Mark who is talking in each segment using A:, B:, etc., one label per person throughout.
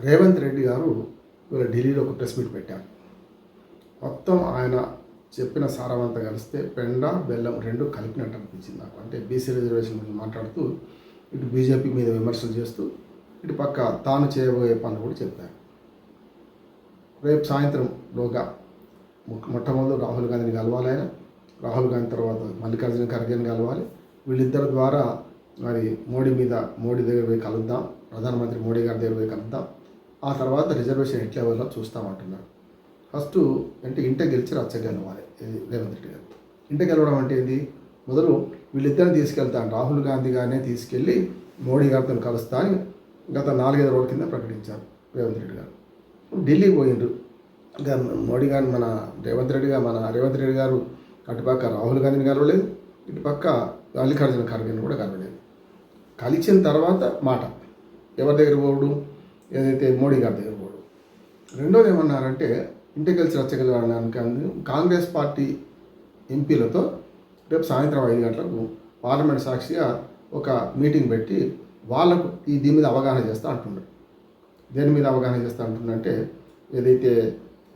A: రేవంత్ రెడ్డి గారు ఇవాళ ఢిల్లీలో ఒక ప్రెస్ మీట్ పెట్టారు. మొత్తం ఆయన చెప్పిన సారవంతా కలిస్తే పెండ బెల్లం రెండు కలిపినట్టు అనిపించింది నాకు. అంటే బీసీ రిజర్వేషన్ గురించి మాట్లాడుతూ ఇటు బీజేపీ మీద విమర్శలు చేస్తూ ఇటు పక్క తాను చేయబోయే పనులు కూడా చెప్పారు. రేపు సాయంత్రంలోగా లోగా మొట్టమొదటి రాహుల్ గాంధీని కలవాలి ఆయన. రాహుల్ గాంధీ తర్వాత మల్లికార్జున ఖర్గేని కలవాలి. వీళ్ళిద్దరి ద్వారా మరి మోడీ మీద మోడీ దగ్గర పోయి కలుద్దాం. ప్రధానమంత్రి మోడీ గారి దగ్గర పోయి కలుద్దాం. ఆ తర్వాత రిజర్వేషన్ ఎట్లా లెవెల్లో చూస్తామంటున్నారు. ఫస్ట్ అంటే ఇంట గెలిచి రచ్చగలవాలి ఇది రేవంత్ రెడ్డి గారు. ఇంట గెలవడం అంటే ఏంది? మొదలు వీళ్ళిద్దరిని తీసుకెళ్తాను. రాహుల్ గాంధీ గారినే తీసుకెళ్ళి మోడీ గారితో కలుస్తా అని గత నాలుగైదు రోజుల కింద ప్రకటించారు రేవంత్ రెడ్డి గారు. ఢిల్లీ పోయిండ్రు. మోడీ గారు మన రేవంత్ రెడ్డి గారు మన రేవంత్ రెడ్డి గారు అటుపక్క రాహుల్ గాంధీని కలవలేదు ఇటుపక్క మల్లికార్జున ఖర్గేని కూడా కలవలేదు. కలిసిన తర్వాత మాట ఎవరి దగ్గర పోవడం? ఏదైతే మోడీ గారి దగ్గర కూడా రెండోది ఏమన్నారంటే ఇంటికి కలిసి రచ్చగలడానికి కాంగ్రెస్ పార్టీ ఎంపీలతో రేపు సాయంత్రం ఐదు గంటలకు పార్లమెంట్ సాక్షిగా ఒక మీటింగ్ పెట్టి వాళ్ళకు ఈ దీని మీద అవగాహన చేస్తా అంటున్నారు. దేని మీద అవగాహన చేస్తా అంటుందంటే ఏదైతే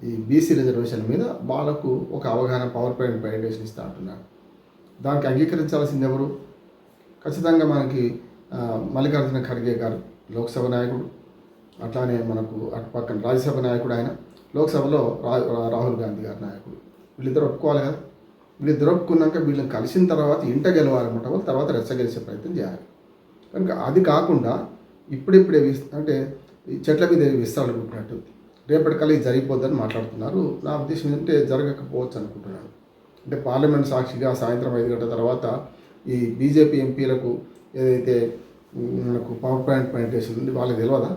A: ఈ బీసీ రిజర్వేషన్ మీద వాళ్ళకు ఒక అవగాహన పవర్ పాయింట్ ప్రజెంటేషన్ ఇస్తా అంటున్నారు. దానికి అంగీకరించాల్సింది ఎవరు? ఖచ్చితంగా మనకి మల్లికార్జున ఖర్గే గారు లోక్సభ నాయకుడు. అట్లానే మనకు అటు పక్కన రాజ్యసభ నాయకుడు ఆయన లోక్సభలో రా రాహుల్ గాంధీ గారి నాయకుడు. వీళ్ళిద్దరు ఒప్పుకోవాలి కదా? వీళ్ళిద్దరు ఒప్పుకున్నాక వీళ్ళని కలిసిన తర్వాత ఇంట గెలవాలన్నమాట వాళ్ళు తర్వాత రెచ్చగెలిసే ప్రయత్నం చేయాలి. కనుక అది కాకుండా ఇప్పుడిప్పుడే అంటే ఈ చెట్ల మీద విస్తారాలు అనుకుంటున్నట్టు రేపటి కల్లా ఇది జరిగిపోద్దని మాట్లాడుతున్నారు. నా ఉద్దేశం ఏంటంటే జరగకపోవచ్చు అనుకుంటున్నాను. అంటే పార్లమెంట్ సాక్షిగా సాయంత్రం ఐదు గంటల తర్వాత ఈ బీజేపీ ఎంపీలకు ఏదైతే మనకు పవర్ పాయింట్ ప్రజెంటేషన్ ఉంది వాళ్ళకి తెలియదా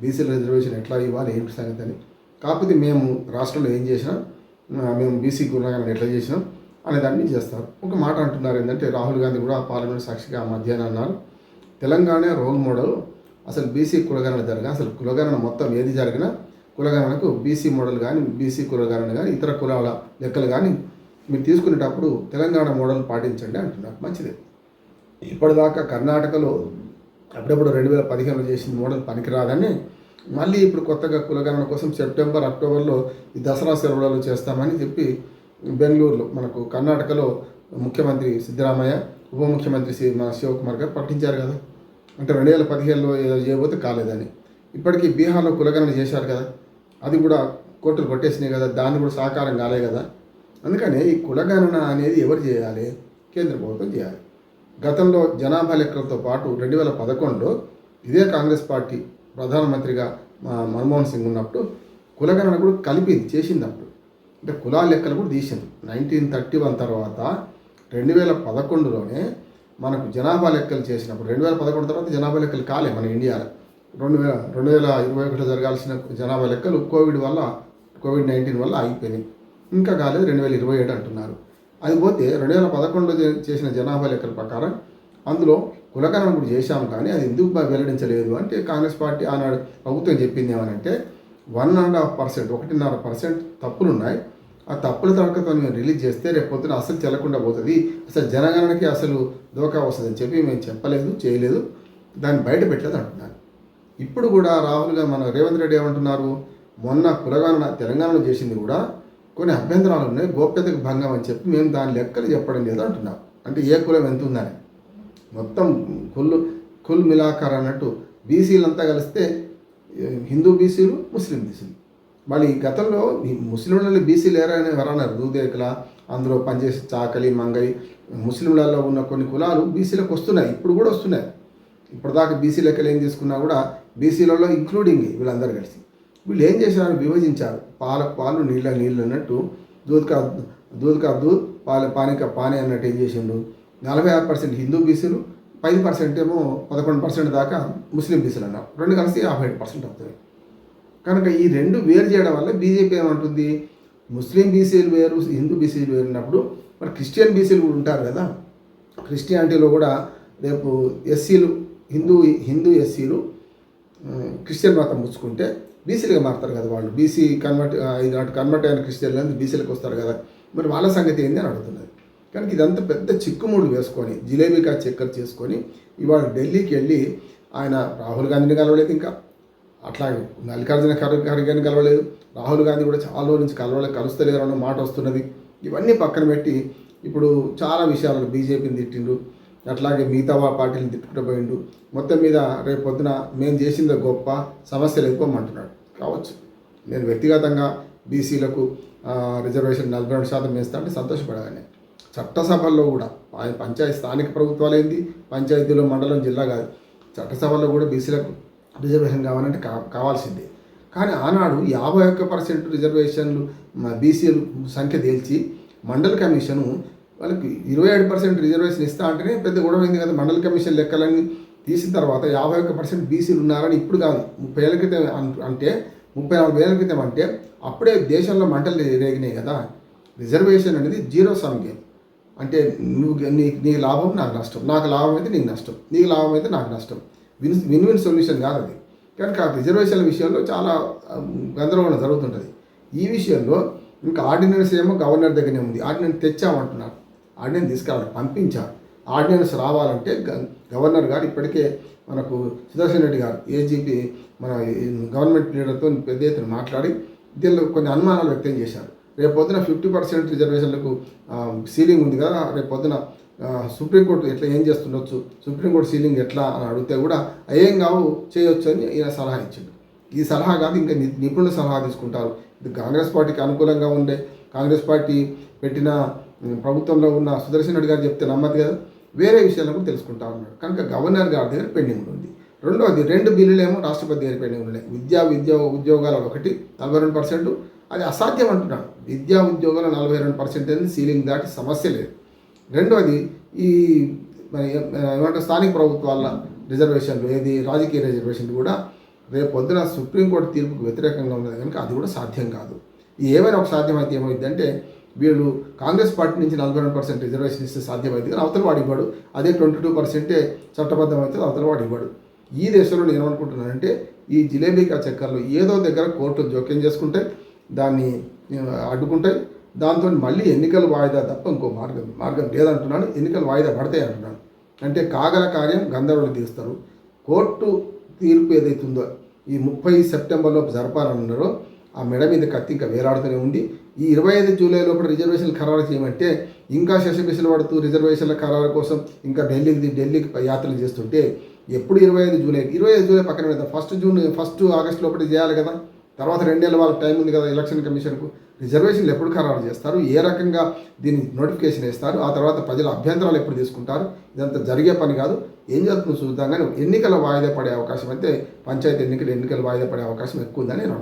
A: బీసీ రిజర్వేషన్ ఎట్లా ఇవ్వాలి ఏంటి సంగతి అని. కాకపోతే మేము రాష్ట్రంలో ఏం చేసినా మేము బీసీ గుణగాలను ఎట్లా చేసినాం అనే దాన్ని చేస్తారు ఒక మాట అంటున్నారు ఏంటంటే రాహుల్ గాంధీ కూడా పార్లమెంట్ సాక్షిగా మధ్యాహ్నం అన్నారు. తెలంగాణ రోల్ మోడల్ అసలు బీసీ కులగణన జరగా అసలు కులగణన మొత్తం ఏది జరిగినా కులగణనకు బీసీ మోడల్ కానీ బీసీ కులగణన కానీ ఇతర కులాల లెక్కలు కానీ మీరు తీసుకునేటప్పుడు తెలంగాణ మోడల్ పాటించండి అంటున్నారు. మంచిది. ఇప్పటిదాకా కర్ణాటకలో అప్పుడప్పుడు రెండు వేల పదిహేనులో చేసిన మోడల్ పనికిరాదని మళ్ళీ ఇప్పుడు కొత్తగా కులగణన కోసం సెప్టెంబర్ అక్టోబర్లో ఈ దసరా సెలవులలో చేస్తామని చెప్పి బెంగళూరులో మనకు కర్ణాటకలో ముఖ్యమంత్రి సిద్ధరామయ్య ఉప ముఖ్యమంత్రి శ్రీ మన శివకుమార్ గారు ప్రకటించారు కదా. అంటే రెండు వేల పదిహేనులో ఏదో చేయబోతే కాలేదని. ఇప్పటికీ బీహార్లో కులగణన చేశారు కదా. అది కూడా కోర్టులు కొట్టేసినాయి కదా. దాన్ని కూడా సహకారం కాలే కదా. అందుకని ఈ కులగణన అనేది ఎవరు చేయాలి? కేంద్ర ప్రభుత్వం చేయాలి. గతంలో జనాభా లెక్కలతో పాటు రెండు వేల పదకొండులో ఇదే కాంగ్రెస్ పార్టీ ప్రధానమంత్రిగా మా మన్మోహన్ సింగ్ ఉన్నప్పుడు కులగణన కూడా కలిపింది చేసింది అప్పుడు. అంటే కులాల లెక్కలు కూడా తీసింది. నైన్టీన్ థర్టీ వన్ తర్వాత రెండు వేల పదకొండులోనే మనకు జనాభా లెక్కలు చేసినప్పుడు రెండు వేల పదకొండు తర్వాత జనాభా లెక్కలు కాలే మన ఇండియాలో. రెండు వేల రెండు వేల ఇరవై ఒకటిలో జరగాల్సిన జనాభా లెక్కలు కోవిడ్ వల్ల కోవిడ్ నైన్టీన్ వల్ల ఆగిపోయినాయి. ఇంకా కాలేదు రెండు వేల ఇరవై ఏడు అంటున్నారు. అది పోతే రెండు వేల పదకొండులో చేసిన జనాభా లెక్కల ప్రకారం అందులో కులకరణ కూడా చేశాము కానీ అది ఎందుకు వెల్లడించలేదు అంటే కాంగ్రెస్ పార్టీ ఆనాడు ప్రభుత్వం చెప్పింది ఏమనంటే వన్ అండ్ హాఫ్ పర్సెంట్ ఒకటిన్నర పర్సెంట్ తప్పులు ఉన్నాయి. ఆ తప్పుల తర్వాత మేము రిలీజ్ చేస్తే రేపు పొద్దున అసలు చెల్లకుండా పోతుంది. అసలు జనగణనకి అసలు దోకా వస్తుందని చెప్పి మేము చెప్పలేదు చేయలేదు. దాన్ని బయట పెట్టలేదు అంటున్నాను ఇప్పుడు కూడా రాహుల్గా మన రేవంత్ రెడ్డి ఏమంటున్నారు? మొన్న కులగణన తెలంగాణలో చేసింది కూడా కొన్ని అభ్యంతరాలు ఉన్నాయి. గోప్యతకు భంగం అని చెప్పి మేము దాని లెక్కలు చెప్పడం లేదు అంటున్నాం. అంటే ఏ కులం ఎంత ఉందని. మొత్తం కుల్ కుల్ మిలాఖర్ అన్నట్టు బీసీలంతా కలిస్తే హిందూ బీసీలు ముస్లిం బీసీలు. వాళ్ళు ఈ గతంలో ఈ ముస్లింలలో బీసీలు లేరా ఎవరన్నారు దూదేకల అందులో పనిచేసే చాకలి మంగలి ముస్లింలలో ఉన్న కొన్ని కులాలు బీసీలకు వస్తున్నాయి. ఇప్పుడు కూడా వస్తున్నాయి. ఇప్పటిదాకా బీసీ లెక్కలు ఏం తీసుకున్నా కూడా బీసీలలో ఇంక్లూడింగ్ వీళ్ళందరూ కలిసి. వీళ్ళు ఏం చేశారు? విభజించారు. పాల పాలు నీళ్ళ నీళ్ళు అన్నట్టు దూద్ కా దూద్ కా దూద్ పాల పానిక పాని అన్నట్టు ఏం చేసిండు నలభై ఆరు పర్సెంట్ హిందూ బీసీలు పది పర్సెంట్ ఏమో పదకొండు పర్సెంట్ దాకా ముస్లిం బీసీలు అన్నారు. రెండు కలిసి యాభై ఏడు పర్సెంట్ అవుతుంది కనుక ఈ రెండు వేరు చేయడం వల్ల బీజేపీ ఏమంటుంది? ముస్లిం బీసీలు వేరు హిందూ బీసీలు వేరు ఉన్నప్పుడు మరి క్రిస్టియన్ బీసీలు కూడా ఉంటారు కదా? క్రిస్టియానిటీలో కూడా రేపు ఎస్సీలు హిందూ హిందూ ఎస్సీలు క్రిస్టియన్ మతం పుచ్చుకుంటే బీసీలుగా మారుతారు కదా వాళ్ళు. బీసీ కన్వర్ట్ నాటి కన్వర్ట్ అయిన క్రిస్టియన్లు అనేది బీసీలకు వస్తారు కదా. మరి వాళ్ళ సంగతి ఏంది అని అడుగుతున్నది. కనుక ఇదంతా పెద్ద చిక్కుముడు వేసుకొని జిలేబీకా చక్కెర చేసుకొని ఇవాళ ఢిల్లీకి వెళ్ళి ఆయన రాహుల్ గాంధీని కలవలేదు ఇంకా. అట్లాగే మల్లికార్జున ఖర్గేని కలవలేదు. రాహుల్ గాంధీ కూడా చాలా రోజుల నుంచి కలవలేదు కలుస్తలేరు అన్న మాట వస్తున్నది. ఇవన్నీ పక్కన పెట్టి ఇప్పుడు చాలా విషయాలు బీజేపీని తిట్టిండు అట్లాగే మిగతా వా పార్టీని తిట్టుకుంటూ పోయిండు మొత్తం మీద రేపు పొద్దున మేము చేసింది గొప్ప సమస్యలు ఎక్కువమంటున్నాడు కావచ్చు. నేను వ్యక్తిగతంగా బీసీలకు రిజర్వేషన్ నలభై రెండు శాతం వేస్తా అంటే సంతోషపడగానే. చట్టసభల్లో కూడా పంచాయతీ స్థానిక ప్రభుత్వాలు ఏంది? పంచాయతీలో మండలం జిల్లా కాదు. చట్టసభల్లో కూడా బీసీలకు రిజర్వేషన్ కావాలంటే కా కావాల్సిందే. కానీ ఆనాడు యాభై ఒక్క పర్సెంట్ రిజర్వేషన్లు బీసీలు సంఖ్య తేల్చి మండల కమిషను వాళ్ళకి ఇరవై ఏడు పర్సెంట్ రిజర్వేషన్ ఇస్తా అంటేనే పెద్ద గొడవ అయింది కదా మండల కమిషన్ లెక్కలన్నీ తీసిన తర్వాత యాభై ఒక్క పర్సెంట్ బీసీలు ఉన్నారని ఇప్పుడు కాదు. ముప్పై ఏళ్ళ క్రితం అంటే ముప్పై నాలుగు ఏళ్ళ క్రితం అంటే అప్పుడే దేశంలో మంటలు రేగినాయి కదా. రిజర్వేషన్ అనేది జీరో సమ్ గేమ్ అంటే నువ్వు నీ నీ లాభం నాకు నష్టం. నాకు లాభం అయితే నీకు నష్టం. నీకు లాభం అయితే నాకు నష్టం. విన్ విన్ విన్ సొల్యూషన్ కాదు అది. కనుక రిజర్వేషన్ల విషయంలో చాలా గందరగోళం జరుగుతుంటుంది. ఈ విషయంలో ఇంకా ఆర్డినెన్స్ ఏమో గవర్నర్ దగ్గరనే ఉంది. ఆర్డినెన్స్ తెచ్చామంటున్నారు. ఆర్డినెన్స్ తీసుకురావాలి పంపించారు ఆర్డినెన్స్ రావాలంటే గ- గవర్నర్ గారు ఇప్పటికే మనకు సుదర్శన్ రెడ్డి గారు ఏజీపీ మన గవర్నమెంట్ లీడర్తో పెద్ద ఎత్తున మాట్లాడి దీనిలో కొన్ని అనుమానాలు వ్యక్తం చేశారు. రేపు పొద్దున ఫిఫ్టీ పర్సెంట్ రిజర్వేషన్లకు సీలింగ్ ఉంది కదా రేపు పొద్దున సుప్రీంకోర్టు ఎట్లా ఏం చేస్తుండొచ్చు సుప్రీంకోర్టు సీలింగ్ ఎట్లా అని అడిగితే కూడా ఏం కావు చేయొచ్చు అని ఈయన సలహా ఇచ్చిండు. ఈ సలహా కాదు ఇంకా ని- నిపుణుల సలహా తీసుకుంటారు. ఇది కాంగ్రెస్ పార్టీకి అనుకూలంగా ఉండే కాంగ్రెస్ పార్టీ పెట్టిన ప్రభుత్వంలో ఉన్న సుదర్శన్ రెడ్డి గారు చెప్తే నమ్మదు కదా? వేరే విషయాలను కూడా తెలుసుకుంటా ఉన్నాడు. కనుక గవర్నర్ గారి దగ్గర పెండింగ్ ఉంది. రెండవది రెండు బిల్లులు ఏమో రాష్ట్రపతి దగ్గర పెండింగ్ ఉన్నాయి. విద్యా విద్యా ఉద్యోగాలు ఒకటి నలభై రెండు పర్సెంట్. అది అసాధ్యం అంటున్నాడు. విద్యా ఉద్యోగాలు నలభై రెండు పర్సెంట్ అనేది సీలింగ్ దాటి సమస్య లేదు. రెండవది ఈ మరి ఏమంటారు స్థానిక ప్రభుత్వాల రిజర్వేషన్లు ఏది? రాజకీయ రిజర్వేషన్లు కూడా రేపు పొద్దున సుప్రీంకోర్టు తీర్పుకు వ్యతిరేకంగా ఉన్నది. కనుక అది కూడా సాధ్యం కాదు. ఏమైనా ఒక సాధ్యమైతే ఏమైంది అంటే వీళ్ళు కాంగ్రెస్ పార్టీ నుంచి నలభై రెండు పర్సెంట్ రిజర్వేషన్ ఇస్తే సాధ్యమైంది కానీ అవతల వాడు ఇవ్వడు. అదే ట్వంటీ టూ పర్సెంటే చట్టబద్ధం అయితే అవతల వాడు ఇవ్వడు. ఈ దేశంలో నేను ఏమనుకుంటున్నానంటే ఈ జిలేబీ కా చక్కర్లో ఏదో దగ్గర కోర్టు జోక్యం చేసుకుంటే దాన్ని అడ్డుకుంటాయి. దాంతో మళ్ళీ ఎన్నికల వాయిదా తప్ప ఇంకో మార్గం మార్గం లేదంటున్నాను. ఎన్నికలు వాయిదా పడతాయి అంటున్నాను. అంటే కాగల కార్యం గంధర్వులు తీస్తారు. కోర్టు తీర్పు ఏదైతుందో ఈ ముప్పై సెప్టెంబర్లోపు జరపాలన్నారో ఆ మెడ మీద కత్తి ఇంకా వేలాడుతూనే ఉంది. ఈ ఇరవై ఐదు జూలై లోపల రిజర్వేషన్లు ఖరారు చేయమంటే ఇంకా శశబిసలు పడుతూ రిజర్వేషన్ల ఖరారు కోసం ఇంకా ఢిల్లీకి ఢిల్లీకి యాత్రలు చేస్తుంటే ఎప్పుడు ఇరవై ఐదు జూలై ఇరవై ఐదు జూలై పక్కన పెడతాం ఫస్ట్ జూన్ ఫస్ట్ ఆగస్ట్ లోపల చేయాలి కదా. తర్వాత రెండేళ్ళ వాళ్ళకి టైం ఉంది కదా ఎలక్షన్ కమిషన్కు. రిజర్వేషన్లు ఎప్పుడు ఖరారు చేస్తారు? ఏ రకంగా దీన్ని నోటిఫికేషన్ ఇస్తారు ఆ తర్వాత ప్రజల అభ్యంతరాలు ఎప్పుడు తీసుకుంటారు? ఇదంతా జరిగే పని కాదు. ఏం జరుగుతుందో చూద్దాం కానీ ఎన్నికల వాయిదా పడే అవకాశం అయితే పంచాయతీ ఎన్నికలు ఎన్నికల వాయిదా పడే అవకాశం ఎక్కువ ఉందని నేను